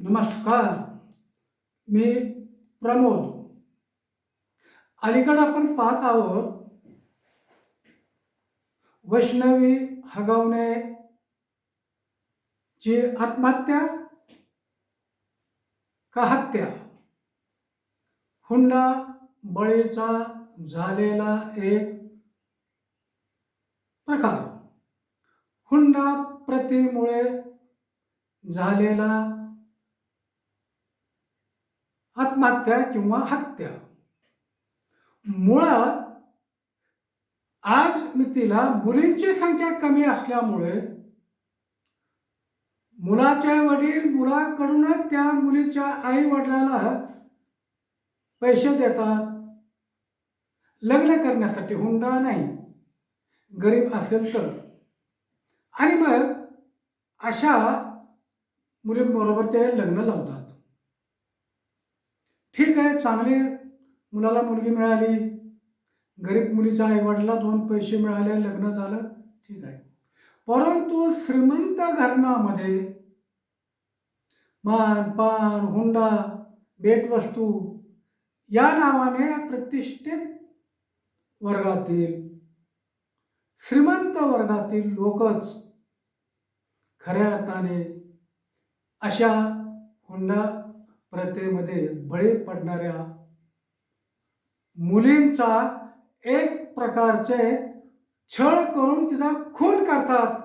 नमस्कार. मी प्रमोद. अलीकडे आपण पाहत आहोत वैष्णवी हगवणे ची आत्महत्या का हत्या? हुंडा बळीचा झालेला एक प्रकार. हुंडा प्रतीमुळे झालेला आत्महत्या किंवा हत्या. मुळात आज मितीला मुलींची संख्या कमी असल्यामुळे मुलाचे वडील मुलाकडूनच त्या मुलीच्या आई वडिलाला पैसे देतात. लग्न करण्यासाठी हुंडा नाही. गरीब असेल तर. आणि मग अशा मुलींबरोबर ते लग्न लावतात. ठीक आहे चांगली मुलाला मुलगी मिळाली गरीब मुलीच्या आईवडिला दोन पैसे मिळाले लग्न झालं ठीक आहे. परंतु श्रीमंत घराण्यामध्ये मान पान हुंडा भेटवस्तू या नावाने प्रतिष्ठित वर्गातील श्रीमंत वर्गातील लोकच खऱ्या अर्थाने अशा हुंडा प्रथेमध्ये बळी पडणाऱ्या मुलींचा एक प्रकारचे छळ करून तिचा खून करतात.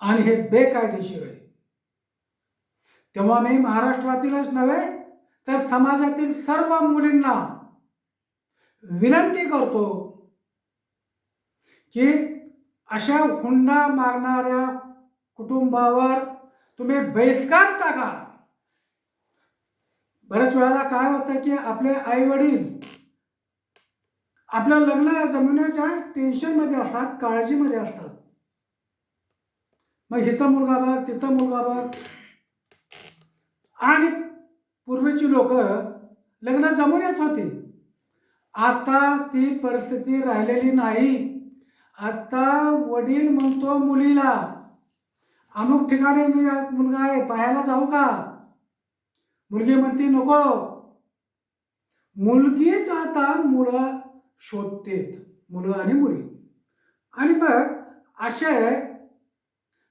आणि हे बेकायदेशीर आहे. तेव्हा मी महाराष्ट्रातीलच नव्हे तर समाजातील सर्व मुलींना विनंती करतो की अशा हुंडा मारणाऱ्या कुटुंबावर तुम्ही बहिष्कार टाका. बऱ्याच वेळेला काय होतं की आपले आई वडील आपल्या लग्न जमवण्याच्या टेन्शनमध्ये असतात काळजीमध्ये असतात. मग इथं मुलगा बघ तिथं मुलगा बघ. आणि पूर्वीची लोक लग्न जमून येत होती. आता ती परिस्थिती राहिलेली नाही. आता वडील म्हणतो मुलीला अमुक ठिकाणी मुलगा आहे पाहायला जाऊ का? मुलगी म्हणते नको. मुलगीच आता मुलं शोधतेत मुलं आणि मुली. आणि मग असे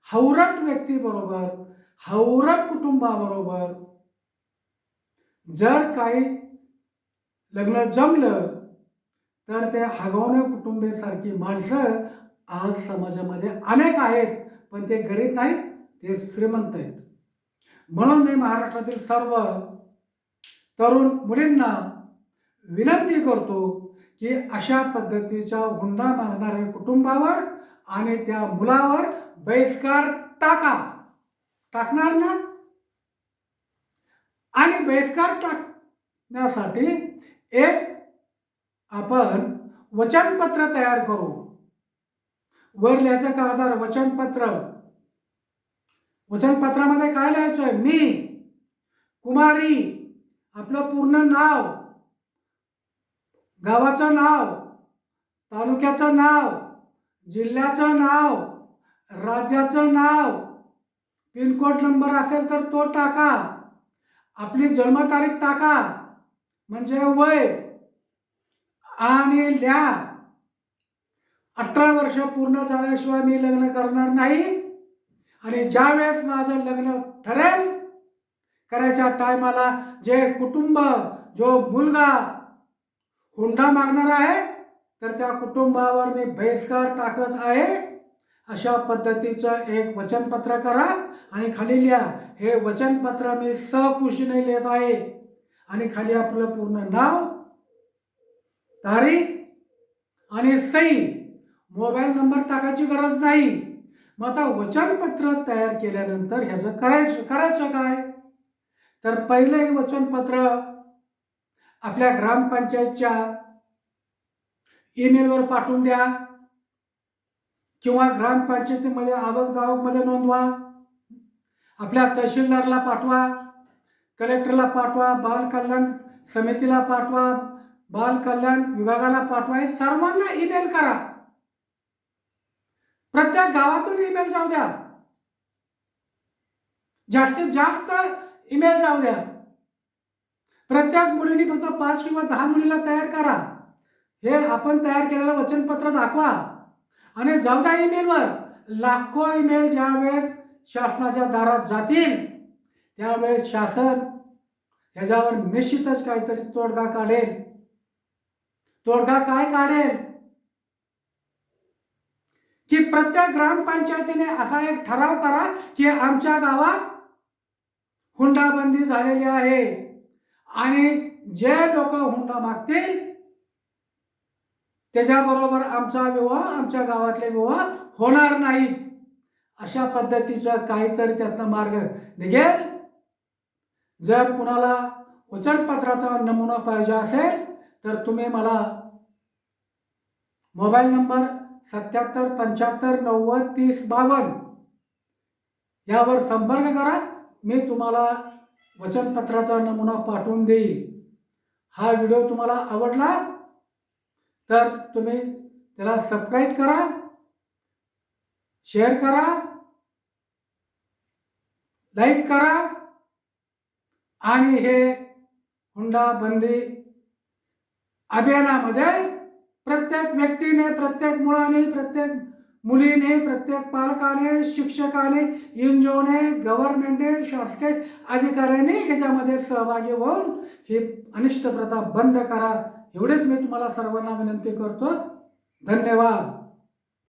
हौरट व्यक्तीबरोबर हौरट कुटुंबाबरोबर जर काही लग्न जमलं तर ते हगवणे कुटुंबेसारखी माणसं आज समाजामध्ये अनेक आहेत पण ते गरीब नाहीत ते श्रीमंत आहेत. म्हणून मी महाराष्ट्रातील सर्व तरुण मुलींना विनंती करतो की अशा पद्धतीचा हुंडा मारणाऱ्या कुटुंबावर आणि त्या मुलावर बहिष्कार टाका. टाकणार ना? आणि बहिष्कार टाकण्यासाठी एक आपण वचनपत्र तयार करू. वर लिहायचं कागदार वचनपत्र. वचनपत्रामध्ये काय लिहायचंय आहे? मी कुमारी आपलं पूर्ण नाव गावाचं नाव तालुक्याचं नाव जिल्ह्याचं नाव राज्याचं नाव पिनकोड नंबर असेल तर तो टाका. आपली जन्मतारीख टाका. म्हणजे वय. आणि लिहा. अठरा वर्ष पूर्ण झाल्याशिवाय मी लग्न करणार नाही. आणि ज्या वेळेस माझं लग्न ठरेल करायच्या टायमाला जे कुटुंब जो मुलगा हुंडा मागणार आहे तर त्या कुटुंबावर मी बहिष्कार टाकत आहे. अशा पद्धतीचं एक वचनपत्र करा आणि खाली लिहा हे वचनपत्र मी सकुशीने लिहित आहे. आणि खाली आपलं पूर्ण नाव तारीख आणि सही. मोबाईल नंबर टाकायची गरज नाही. मग आता वचनपत्र तयार केल्यानंतर ह्याचं करायचं करायचं काय? तर पहिलं हे वचनपत्र आपल्या ग्रामपंचायतच्या ईमेलवर पाठवून द्या. किंवा ग्रामपंचायतीमध्ये आवक जावकमध्ये नोंदवा. आपल्या तहसीलदारला पाठवा. कलेक्टरला पाठवा. बाल कल्याण समितीला पाठवा. बाल कल्याण विभागाला पाठवा. हे सर्वांना ईमेल करा. प्रत्येक गावातून ईमेल जाऊ द्या. जास्तीत जास्त ईमेल जाऊ द्या. प्रत्येक मुलीने फक्त पाच किंवा दहा मुलीला तयार करा. हे आपण तयार केलेलं वचनपत्र दाखवा. आणि जाऊ द्या ईमेलवर लाखो ईमेल ज्यावेळेस शासनाच्या दारात जातील त्यावेळेस शासन ह्याच्यावर निश्चितच काहीतरी तोडगा काढेल. तोडगा काय काढेल? की प्रत्येक ग्रामपंचायतीने असा एक ठराव करा की आमच्या गावात हुंडाबंदी झालेली आहे. आणि जे लोक हुंडा मागतील त्याच्याबरोबर आमचा विवाह आमच्या गावातले विवाह होणार नाही. अशा पद्धतीचं काहीतरी त्यातनं मार्ग निघेल. जर कुणाला वचनपत्राचा नमुना पाहिजे असेल तर तुम्ही मला मोबाईल नंबर सत्याहत्तर पंच्याहत्तर नव्वद तीस बावन्न. यावर संपर्क करा. मी तुम्हाला वचनपत्राचा नमुना पाठवून देईल. हा व्हिडिओ तुम्हाला आवडला तर तुम्ही त्याला सबस्क्राईब करा शेअर करा लाईक करा आणि हे हुंडा बंदी अभियानामध्ये प्रत्येक व्यक्तीने प्रत्येक मुलाने प्रत्येक मुलीने प्रत्येक पालकाने शिक्षकाने एनजीओने गव्हर्नमेंटने शासकीय अधिकाऱ्याने याच्यामध्ये सहभागी होऊन ही अनिष्ट प्रथा बंद करा. एवढेच मी तुम्हाला सर्वांना विनंती करतो. धन्यवाद.